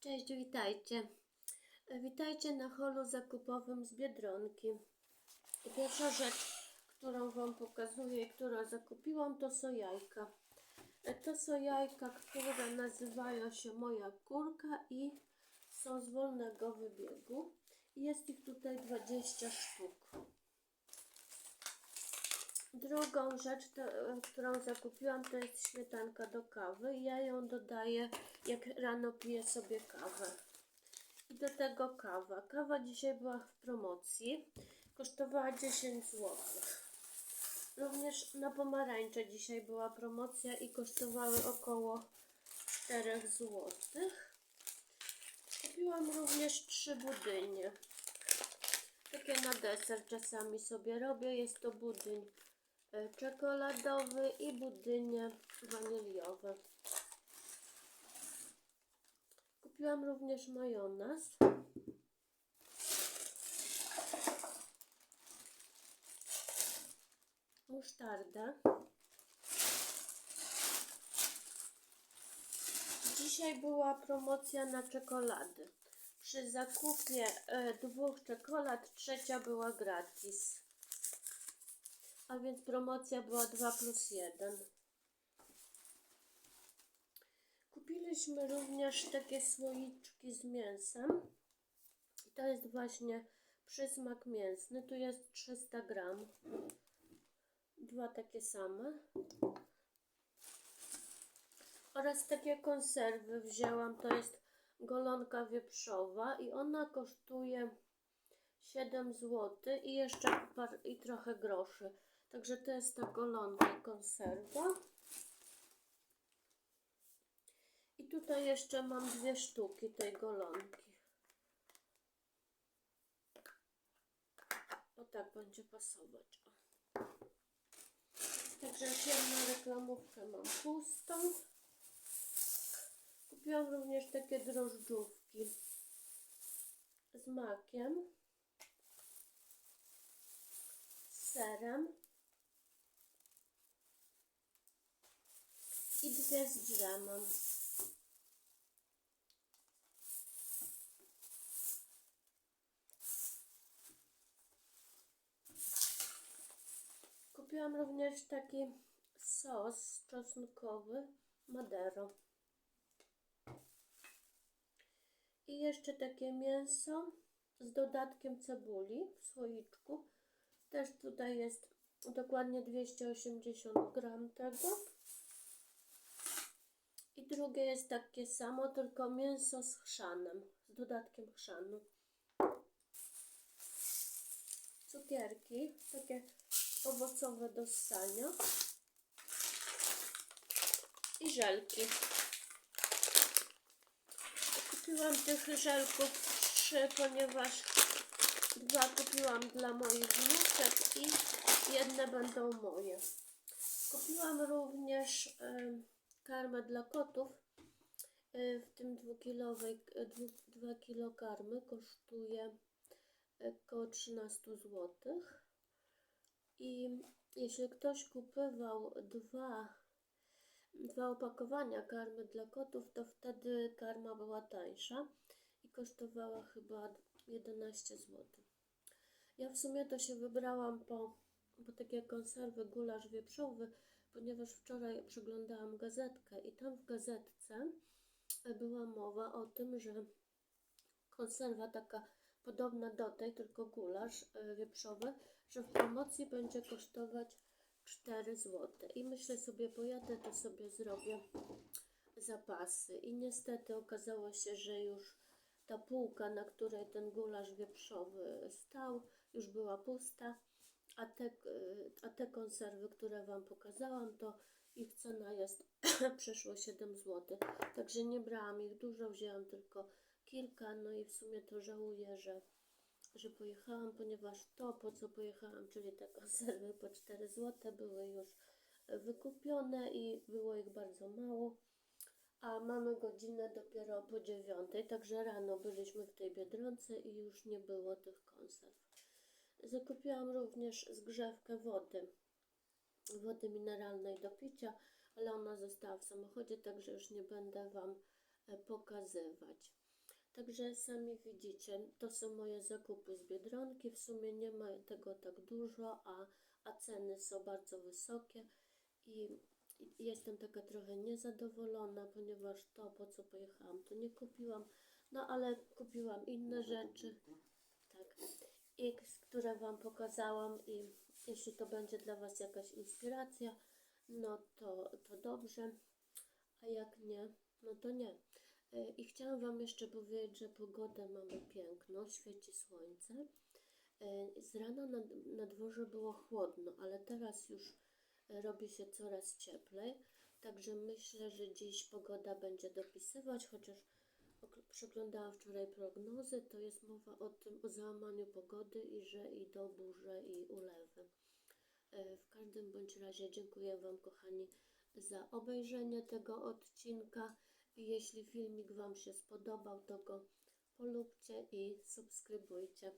Cześć, witajcie. Witajcie na holu zakupowym z Biedronki. Pierwsza rzecz, którą Wam pokazuję i którą zakupiłam, to są jajka. To są jajka, które nazywają się Moja Kurka i są z wolnego wybiegu. Jest ich tutaj 20 sztuk. Drugą rzecz, to, którą zakupiłam, to jest śmietanka do kawy. Ja ją dodaję, jak rano piję sobie kawę. I do tego kawa. Kawa dzisiaj była w promocji. Kosztowała 10 zł. Również na pomarańcze dzisiaj była promocja i kosztowały około 4 zł. Kupiłam również trzy budynie. Takie na deser czasami sobie robię. Jest to budyń czekoladowy i budynie waniliowe. Kupiłam również majonez. Musztardę. Dzisiaj była promocja na czekolady. Przy zakupie e, dwóch czekolad trzecia była gratis. A więc promocja była 2 plus 1. Kupiliśmy również takie słoiczki z mięsem. I To jest właśnie przysmak mięsny. Tu jest 300 gram. Dwa takie same. Oraz takie konserwy wzięłam. To jest golonka wieprzowa i ona kosztuje 7 zł i jeszcze par, i trochę groszy. Także to jest ta golonka konserwa. I tutaj jeszcze mam dwie sztuki tej golonki. O tak będzie pasować. O. Także jedną reklamówkę mam pustą. Kupiłam również takie drożdżówki z makiem, z serem i dwie z dżemem. Kupiłam również taki sos czosnkowy Madero. I jeszcze takie mięso z dodatkiem cebuli w słoiczku. Też tutaj jest dokładnie 280 gram tego. I drugie jest takie samo, tylko mięso z chrzanem, z dodatkiem chrzanu. Cukierki, takie owocowe do ssania. I żelki. Kupiłam tych żelków trzy, ponieważ dwa kupiłam dla moich wnuczek i jedne będą moje. Kupiłam również em, karmę dla kotów. Y, W tym dwukilowej, 2 kilo karmy kosztuje y, około 13 zł. I jeśli ktoś kupował dwa, dwa opakowania karmy dla kotów, to wtedy karma była tańsza i kosztowała chyba 11 zł. Ja w sumie to się wybrałam po, po takie konserwy gulasz wieprzowy, ponieważ wczoraj przeglądałam gazetkę i tam w gazetce była mowa o tym, że konserwa taka podobna do tej, tylko gulasz e, wieprzowy, że w promocji będzie kosztować 4 zł. I myślę sobie, pojadę, to sobie zrobię zapasy. I niestety okazało się, że już ta półka, na której ten gulasz wieprzowy stał, już była pusta, a te, e, a te konserwy, które Wam pokazałam, to ich cena jest przeszło 7 zł. Także nie brałam ich dużo, wzięłam tylko kilka, no i w sumie to żałuję, że, że pojechałam, ponieważ to, po co pojechałam, czyli te konserwy po 4 zł, były już wykupione i było ich bardzo mało. A mamy godzinę dopiero po dziewiątej, także rano byliśmy w tej Biedronce i już nie było tych konserw. Zakupiłam również zgrzewkę wody, wody mineralnej do picia, ale ona została w samochodzie, także już nie będę Wam e, pokazywać. Także sami widzicie, to są moje zakupy z Biedronki. W sumie nie ma tego tak dużo, a, a ceny są bardzo wysokie i i jestem taka trochę niezadowolona, ponieważ to, po co pojechałam, to nie kupiłam. No ale kupiłam inne rzeczy, tak, X, które Wam pokazałam i jeśli to będzie dla Was jakaś inspiracja, no to, to dobrze, a jak nie, no to nie. E, I chciałam Wam jeszcze powiedzieć, że pogodę mamy piękną, świeci słońce. E, Z rana na, na dworze było chłodno, ale teraz już robi się coraz cieplej. Także myślę, że dziś pogoda będzie dopisywać, chociaż przeglądałam wczoraj prognozy, to jest mowa o tym, o załamaniu pogody i że idą burze i ulewy. E, W każdym bądź razie dziękuję Wam, kochani, za obejrzenie tego odcinka. I jeśli filmik Wam się spodobał, to go polubcie i subskrybujcie.